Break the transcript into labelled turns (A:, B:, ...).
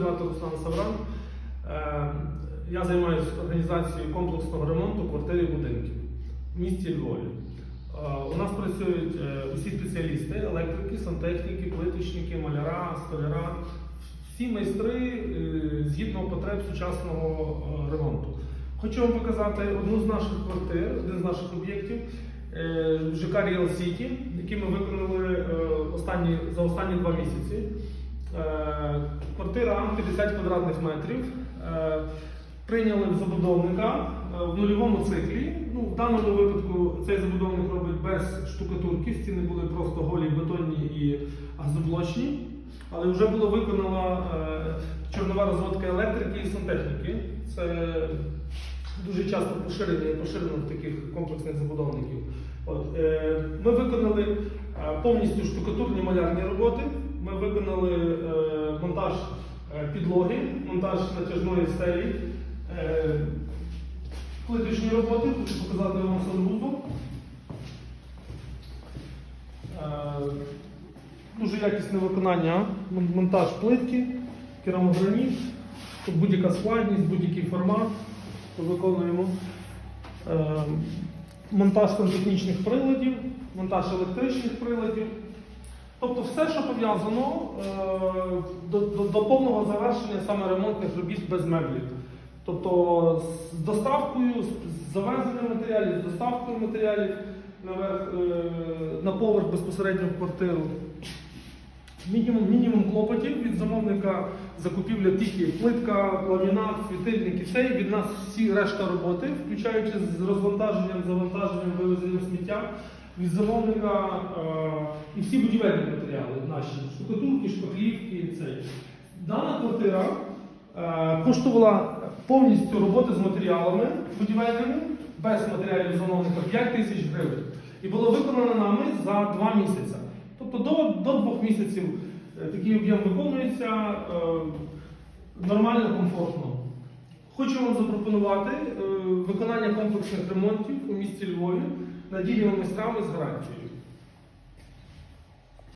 A: Звати Руслан Савран. Е, Я займаюся організацією комплексного ремонту квартир і будинків в місті Львові. Е, У нас працюють е, усі спеціалісти, електрики, сантехніки, плиточники, маляра, столяра, всі майстри е, згідно потреб сучасного ремонту. Хочу вам показати одну з наших квартир, один з наших об'єктів ЖК Real City, який ми виконали останні, за останні два місяці. Е, Квартира 50 квадратних метрів. Е, Прийняли забудовника е, в нульовому циклі. Ну, в даному випадку цей забудовник робить без штукатурки, стіни були просто голі, бетонні і газоблочні. Але вже було виконано е, чорнова розводка електрики і сантехніки. Це дуже часто поширено, поширено в таких комплексних забудовників. От, ми виконали повністю штукатурні малярні роботи. Ми виконали е, монтаж е, підлоги, монтаж натяжної стелі, е, плиточні роботи. Хочу показати вам. Е, Дуже якісне виконання, монтаж плитки, керамограніт, будь-яка складність, будь-який формат виконуємо. Е, Монтаж сантехнічних приладів, монтаж електричних приладів. Тобто все, що пов'язано е, до, до, до повного завершення саме ремонтних робіт без меблів. Тобто з доставкою, з завезенням матеріалів, з доставкою матеріалів наверх, е, на поверх безпосередньо в квартиру. Мінімум, мінімум клопотів від замовника закупівля тільки плитка, ламінат, світильник і все. І від нас всі решта роботи, включаючи з розвантаженням, завантаженням, вивезенням сміття. Від замовника е, всі будівельні матеріали наші штукатурки, шпаклівки цей. Дана квартира е, коштувала повністю роботи з матеріалами будівельними, без матеріалів замовника 5 тисяч гривень. І було виконано нами за 2 місяці. Тобто до, до двох місяців е, такий об'єм виконується е, нормально, комфортно. Хочу вам запропонувати е, виконання комплексних ремонтів у місті Львові надійними майстрами з гарантією.